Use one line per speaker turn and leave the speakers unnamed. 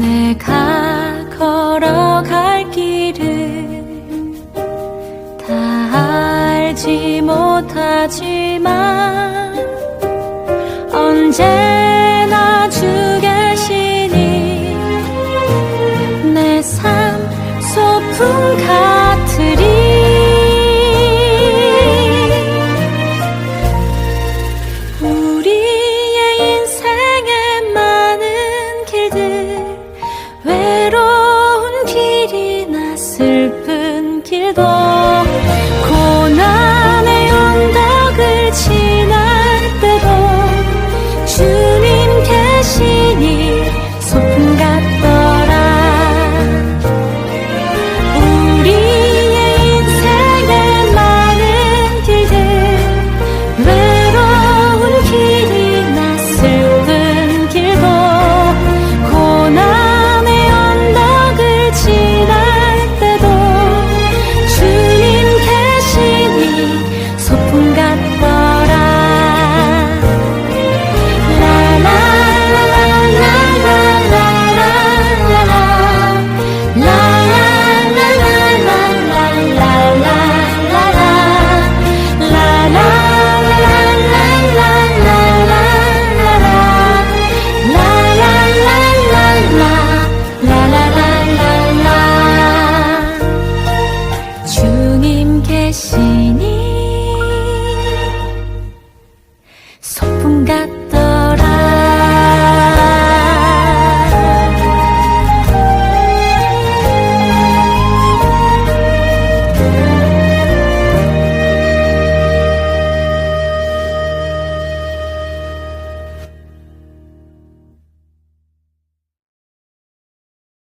내가 걸어갈 길을 다 알지 못하지만 언제 주님 계시니 gạt.